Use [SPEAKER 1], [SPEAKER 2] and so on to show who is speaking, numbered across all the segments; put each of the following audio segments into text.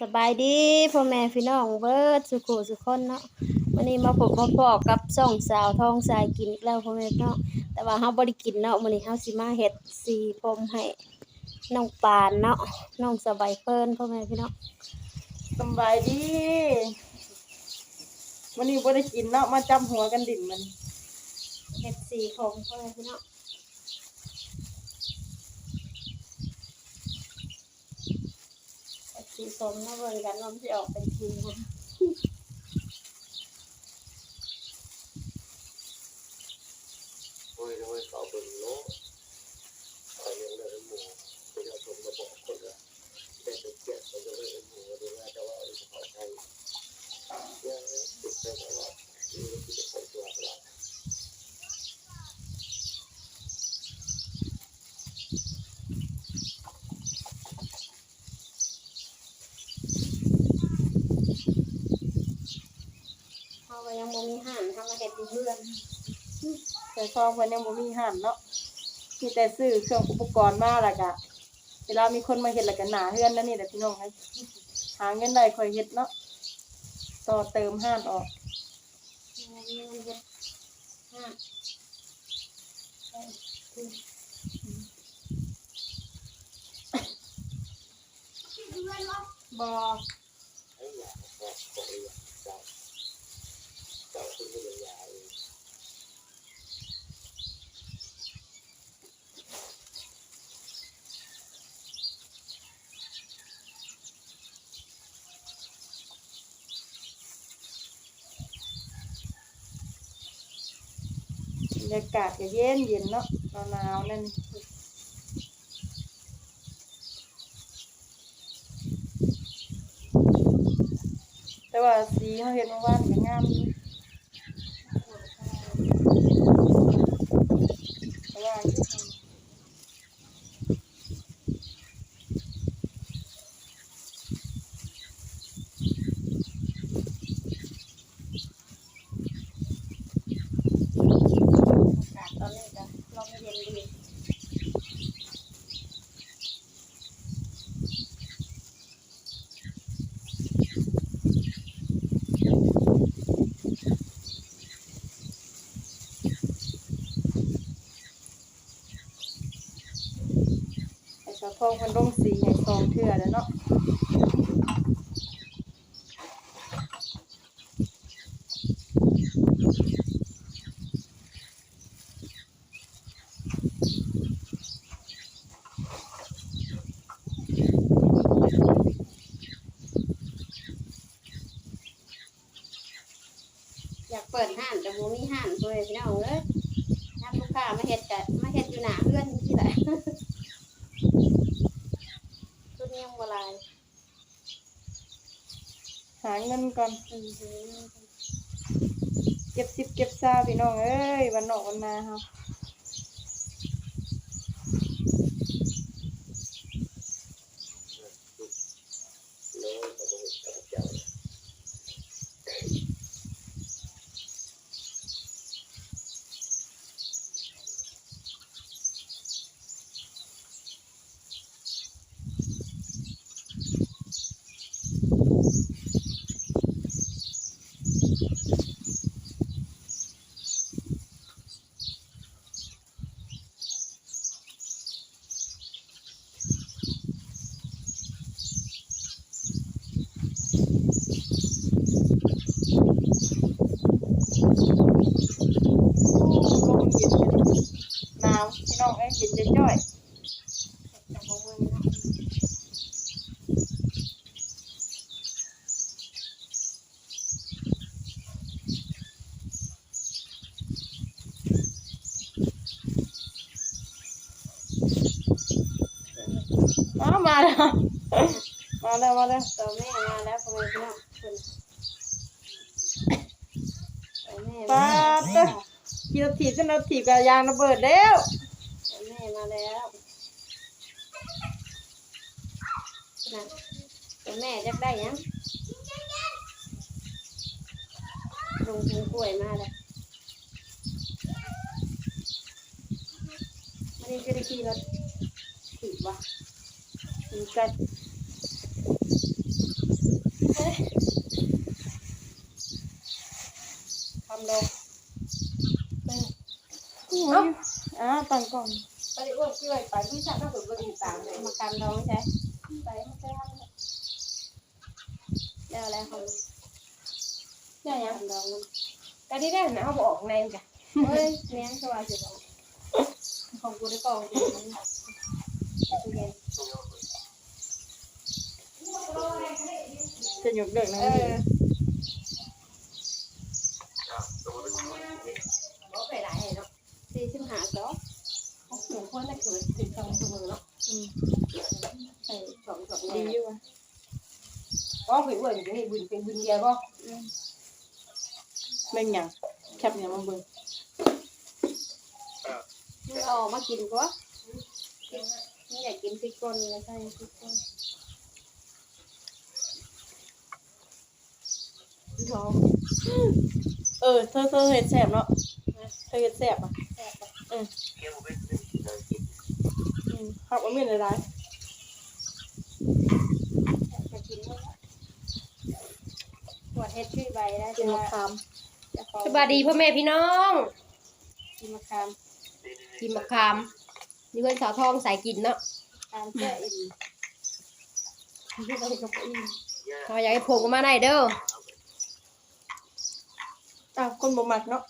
[SPEAKER 1] สบายดีพ่อแม่พี่น้องเบิดสุขุสุขคนเนาะวันนี้มาพบมาพอกับส่องสาวทองสายกินอีกแล้วพ่อแม่พี่น้องแต่ว่าเฮาบ่ได้กินเนาะมื้อนี้เฮาสิมาเฮ็ดสีผมให้น้องปานเนาะน้องสบายเพิ่นพ่อแม่พี่น้อง
[SPEAKER 2] สำบายดีวันนี้บ่ได้กินเนาะมาจับหัวกันดิ่นมัน
[SPEAKER 1] เฮ็ดสีผมพ่อแม่พี่น้อง สีผมมาเบิ่งกันว่ามันสิออกเป็นสีบ่
[SPEAKER 3] โอ้ยโอ้ยเขาเป็นโลกใครยังได้หมูประชาชนมาบอกคนละได้เป็นเกียรติมันจะได้หมูดูแลแต่ว่าไอ้เขาใช้ยังติดใจว่าที่เราจะไปตัวเรา
[SPEAKER 1] เฮา ก็ยังบ่มีห้านเฮามาเฮ็ดอยู่เพื่อน
[SPEAKER 2] แต่ซองเพิ่นยังบ่มีหั่นเนาะมีแต่ซื้อเครื่องอุปกรณ์มาแล้วก็เวลามีคนมาเฮ็ดแล้วก็หนาเฮือนนั่นนี่แหละพี่น้องให้หาเงินได้ค่อยเฮ็ดเนาะต่อเติมห้านออก
[SPEAKER 1] บ่มีเงินเฮ็ดห้านบ่
[SPEAKER 3] ไอ้ยาบอกบอกไอ้ยาเจ้าเจ้าคุณเป็นยาเอง
[SPEAKER 2] บ รรยากาศก็เย็นเย็นเนาะหนาวๆนั่นแต่ว่าสีเขาเห็นเมื่อวานก็งามอยู่แต่ว่าอยู่ข้าง
[SPEAKER 1] อากาศตอนนี้ก็ลมเย็นดี
[SPEAKER 2] ไอ้สะพองมันลงสีให้สองเทื่อแล้วเนาะ
[SPEAKER 1] อยากเปิดห้านแต่บ่มีห้านเพิ่นพี่น้องเอ้ยถ้าลูกค้ามาเฮ็ดก็มาเฮ็ดอยู่หน้าเพื่อนที่ไหน บ่หลาย
[SPEAKER 2] หาเงินก่อน
[SPEAKER 1] อือหือ
[SPEAKER 2] เก็บสิบเก็บซาพี่น้องเอ้ยวันนอกวันนาเฮา
[SPEAKER 3] เลยก็ต้องกับเจ้า
[SPEAKER 2] โอ้ลมเย็นเลยหนาวพี่น้อง เอ้ยเย็นจะจ้อย
[SPEAKER 1] แต่บ่เบิ่งเนาะ
[SPEAKER 2] อ้าวมาแล้วมาแล้วมาแล้ว
[SPEAKER 1] ตัวแม่มาแล้วพ่อแม่พี่น้องเพิ่นตัวแม่
[SPEAKER 2] ปา
[SPEAKER 1] มา
[SPEAKER 2] ดเด้อกี่นาทีจะนาทีกับยางระเบิดแล้ว
[SPEAKER 1] ตัวแมาแล้วนะตัแม่จะได้ยังลงทิ้งกล้วยมาเลยวันนี้จะได้ขี่รถถีบวะ
[SPEAKER 2] ถีบกันทำลงไปอ้าตั้งก่อน
[SPEAKER 4] ไปอ้วนเกลือไปไม่ใช่ถ้าเกิดว่าติดตามเลย
[SPEAKER 1] มากันท้องใช่
[SPEAKER 4] ไปไม่ใช่ทำ
[SPEAKER 1] แล้วอะไรของ
[SPEAKER 4] เนี่ยยัง
[SPEAKER 1] กันท้องมัน
[SPEAKER 4] แต่ที่ได้นะเขาบอกในจ้ะ
[SPEAKER 1] เฮ้ยเลี้ยงสวัสดิ์บอกของกูได้กล่องกูมันตู้เย็น
[SPEAKER 2] จะยกเลิกนะ
[SPEAKER 1] เออ
[SPEAKER 4] บอกไปหลายเนาะ
[SPEAKER 1] สี่สิบห้าสอง
[SPEAKER 4] หนึ่งคนน่ะคือติดสองตัวเนาะ
[SPEAKER 1] อืม
[SPEAKER 4] ใส่สองสอง
[SPEAKER 2] ดี
[SPEAKER 4] ดี
[SPEAKER 2] อยู่ว่ะ
[SPEAKER 4] ก็ไปอ้วนอยู่นี่บุญเป็นบุญเดียวก็
[SPEAKER 2] เบิ่งหยังแคปหยังมาเบิ่ง
[SPEAKER 1] มึงเอาออกมากินก็มึงอยากกินพริกป่นก็ใส่พริกป่นหอม
[SPEAKER 2] เออเธอเธอเฮ็ดแซ่บเนาะเธอเฮ็ดแซ่บอะ
[SPEAKER 1] แซ่บปะ
[SPEAKER 2] อืม ผักบ่มีหลาย
[SPEAKER 1] จะกินมั้ยปวดเฮ็ดชื่อใบได้
[SPEAKER 2] ๆกินมะขาม
[SPEAKER 1] จะขอ
[SPEAKER 4] สบายดีพ่อแม่พี่น้อง
[SPEAKER 1] กินมะขาม
[SPEAKER 4] กินมะขามนี่เพื่อนสาวทองใส่กินเนาะ
[SPEAKER 1] ขามแค่อิ่ม
[SPEAKER 4] เขาอยากให้พงมาได้เด้อ
[SPEAKER 2] อ้าวคนบ่มักเนาะ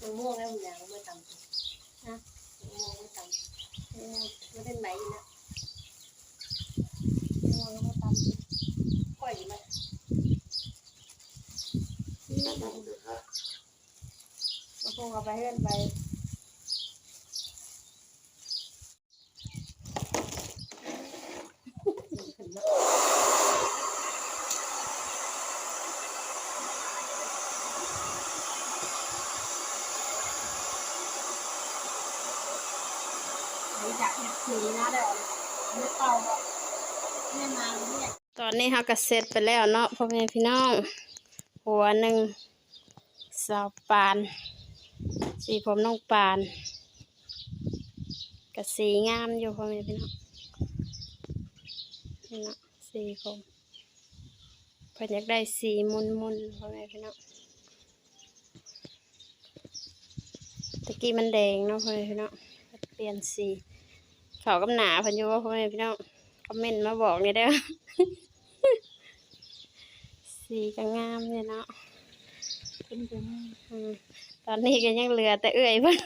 [SPEAKER 1] มะม่วงแล้วมันอย่างไม่ตำนะมะม่วงไม่ตำเออ มันเป็นไหมนะมะม่วงแล้วก็ตำก่อยไหมมาคงเอาไปเฮือนไปตอนนี้เขาก็เสร็จไปแล้วเนาะพ่อแม่พี่น้อง หัวหนึ่งสาวปาน สีผมน้องปานกับสีงามอยู่พ่อแม่พี่น้องนี่เนาะสีผมเพิ่นอยากได้สีมุนมุนพ่อแม่พี่น้องตะกี้มันแดงเนาะพ่อแม่พี่น้องเปลี่ยนสี เขากำหนาเพิ่นอยู่ว่าพ่อแม่พี่น้องคอมเมนต์มาบอกนี่เด้อสีก็งามเลยเนาะ
[SPEAKER 2] เป็นจัง
[SPEAKER 1] อืมตอนนี้ก็ยังเหลือแต่เอื่อยเพิ่น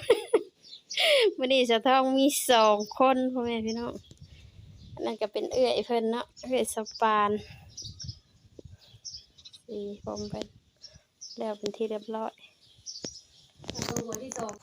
[SPEAKER 1] วันนี้จะต้องมีสองคนพ่อแม่พี่น้องอันนั่นก็เป็นเอื่อยเพิ่นเนาะเอื่อยสปานสีผมเพิ่นแล้วเป็นที่เรียบร้อย
[SPEAKER 4] ตัวหัวที่สอง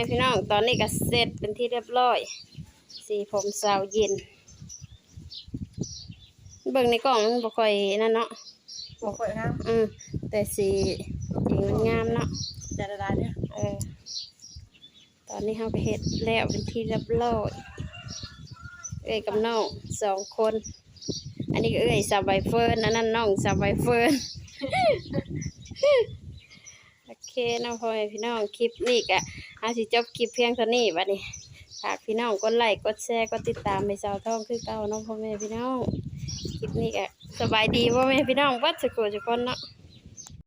[SPEAKER 1] พ่อแม่พี่น้อง ตอนนี้ก็เสร็จเป็นที่เรียบร้อย สีผมสาวเย็น เบิ่งในกล่องมันบ่ค่อยนั่นเนาะ
[SPEAKER 2] บ่ค่อยงาม
[SPEAKER 1] อืมแต่สีจริงมันงามเนาะ
[SPEAKER 2] แต่ละลายเนี่ย
[SPEAKER 1] เออ ตอนนี้เราก็เฮ็ดแล้วเป็นที่เรียบร้อยเอ้ยกับน้องสองคน อันนี้ก็เอ้ยสาวใบเฟิร์นอันนั้นน้องสาวใบเฟิร์นโอเคเน้องพ่อแม่พี่น้องคลิปนี้ก็ อาสิจบคลิปเพียงเท่านี้บัดนี้ฝากพี่น้องกดไลค์กดแชร์กดติดตามไปสาวท่องคือเก่าน้องพ่อแม่พี่น้องคลิปนี้ก็สบายดีพ่อแม่พี่น้องวัดสกุลจุกคนเนาะ